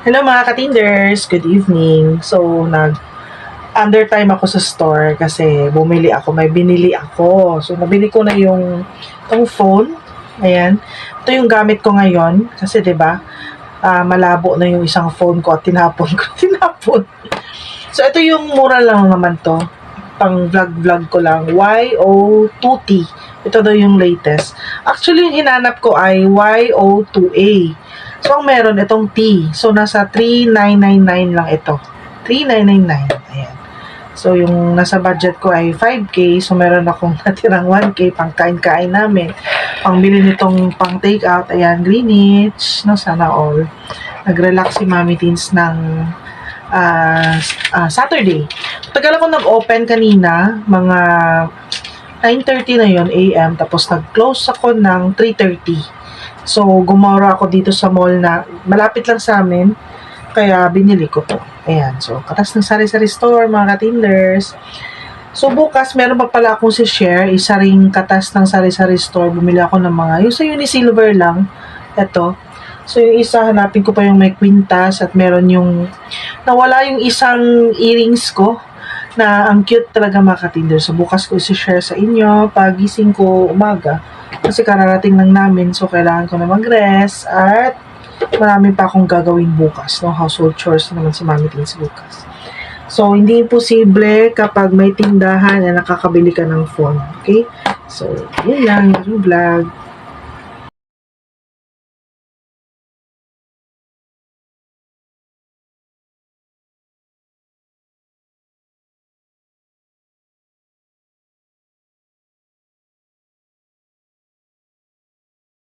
Hello mga katinders! Good evening! So, nag under time ako sa store kasi bumili ako, may binili ako. So, nabili ko na yung tong phone. Ayan. Ito yung gamit ko ngayon kasi 'di ba ah, malabo na yung isang phone ko at tinapon ko. tinapon. So, ito yung mura lang naman to. Pang vlog-vlog ko lang. YO2T. Ito daw yung latest. Actually, yung hinanap ko ay YO2A. So, ang meron itong T. So, nasa 3,999 lang ito. 3,999. Ayan. So, yung nasa budget ko ay 5K. So, meron akong natirang 1K pang kain-kain namin. Pang bili nitong pang take out. Ayan, Greenwich. No, sana all. Nag-relax si Mami Teens ng ah, ah, Saturday. Tagal ako nag-open kanina. Mga 9.30 na yon AM. Tapos nag-close ako ng 3.30. So, gumora ako dito sa mall na malapit lang sa amin. Kaya binili ko to. Ayan. So, katas ng sari-sari store, mga katinders. So, bukas, meron pa pala akong si share. Isa ring katas ng sari-sari store. Bumili ako ng mga, yung sa Unisilver lang. Ito. So, yung isa, hanapin ko pa yung may quintas at meron yung, nawala yung isang earrings ko na ang cute talaga mga katinders. So, bukas ko isi-share sa inyo. Pagising ko umaga. Kasi kararating lang namin. So, kailangan ko na mag-rest. At marami pa akong gagawin bukas. No? Household chores na naman si Mami Tins bukas. So, hindi posible kapag may tindahan na nakakabili ka ng phone. Okay? So, yun lang yung vlog.